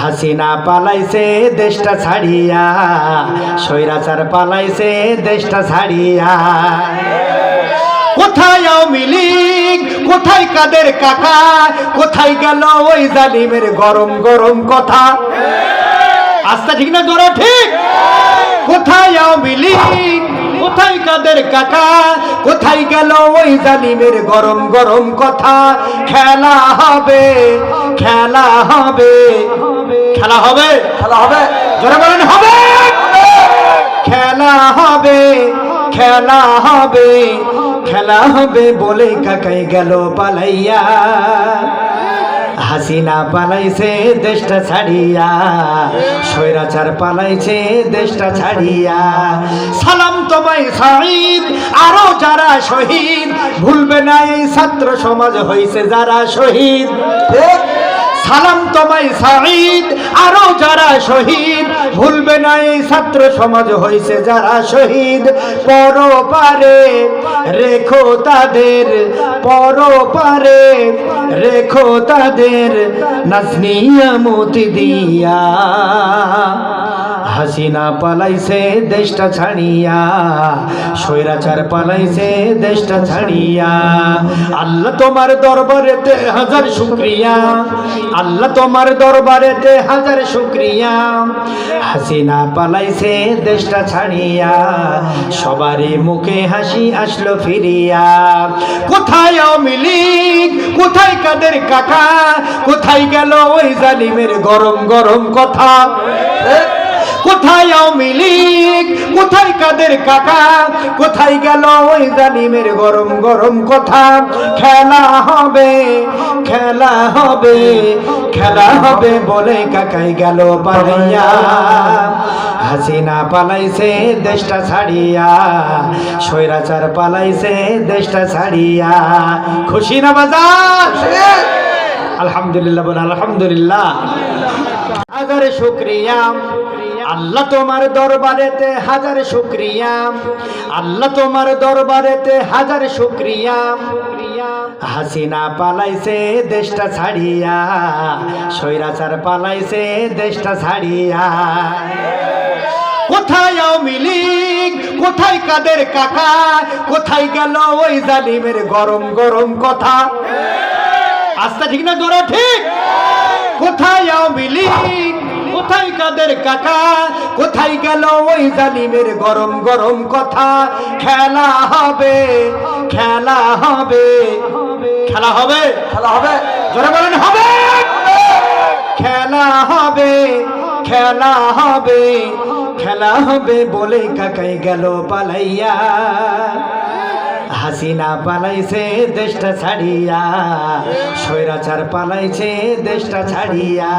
হাসিনা পালাইছে, দেশটা ছাড়িয়া। স্বৈরাচার পালাইছে, দেশটা ছাড়িয়া। কোথায় আওয়ামী কোথায় কাদের কাকা? কোথায় গেল ওই জালিমের গরম গরম কথা? আস্তা ঠিক না জোরে ঠিক? কোথায় আওয়ামী কাদের কাকা কোথায় গেল ওই জালিমের গরম গরম কথা? খেলা হবে খেলা হবে। খেলা হবে খেলা হবে। জোরে বলেন, হবে। খেলা হবে খেলা হবে। খেলা হবে বলে কাকাই গেল পালাইয়া। হাসিনা পালাইছে দেশটা ছাড়িয়া, স্বৈরাচার পালাইছে দেশটা ছাড়িয়া। সালাম তোমায় শহীদ আরও যারা শহীদ, ভুলবে না এই ছাত্র সমাজ হইছে যারা শহীদ। সালাম তোমায় সাঈদ, আরও যারা শহীদ। ভুলবে না এই ছাত্র সমাজ হয়েছে যারা শহীদ। পরপারে রেখো তাদের, পরপারে রেখো তাদের। নাজনিয়া মতি দিয়া। হাসিনা পালাইছে দেশটা ছাড়িয়া, স্বৈরাচার পালাইছে দেশটা ছাড়িয়া। আল্লাহ তোমার দরবারেতে হাজার শুক্রিয়া। আল্লাহ তোমার দরবারেতে হাজার শুক্রিয়া। হাসিনা পালাইছে দেশটা ছাড়িয়া, সবারই মুখে হাসি আসলো ফিরিয়া। কোথায় লীগ? কোথায় কাদের কাকা? কোথায় গেল ওই জালিমের গরম গরম কথা? কোথায় আওয়ামী লীগ? কোথায় কাদের কাকা? কোথায় গেল ওই জালিমের গরম গরম কথা? খেলা হবে খেলা হবে খেলা হবে বলে কাকাই গেল পালাইয়া। হাসিনা পালাইছে, দেশটা ছাড়িয়া। স্বৈরাচার পালাইছে, দেশটা ছাড়িয়া। খুশি না বাজার আলহামদুলিল্লাহ বলে, আলহামদুলিল্লাহ। হাজার শুক্রিয়া। আল্লাহ তোমার দরবারেতে হাজার শুক্রিয়া আল্লাহ তোমার দরবারেতে হাজার শুক্রিয়া হাসিনা পালাইছে, দেশটা ছাড়িয়া। স্বৈরাচার পালাইছে, দেশটা ছাড়িয়া। কোথায় লীগ? কোথায় কাদের কাকা? কোথায় গেল ওই জালিমের গরম গরম কথা? আস্তা ঠিক না জোরে ঠিক? কোথায় আওয়ামী কাদের কাকা কোথায় গেল ওই জালিমের গরম গরম কথা? খেলা হবে খেলা হবে। খেলা হবে? খেলা হবে। জোরে বলেন, হবে। খেলা হবে খেলা হবে। খেলা হবে বলে কাকাই গেল পালাইয়া। হাসিনা পালাইছে, দেশটা ছাড়িয়া। স্বৈরাচার পালাইছে, দেশটা ছাড়িয়া।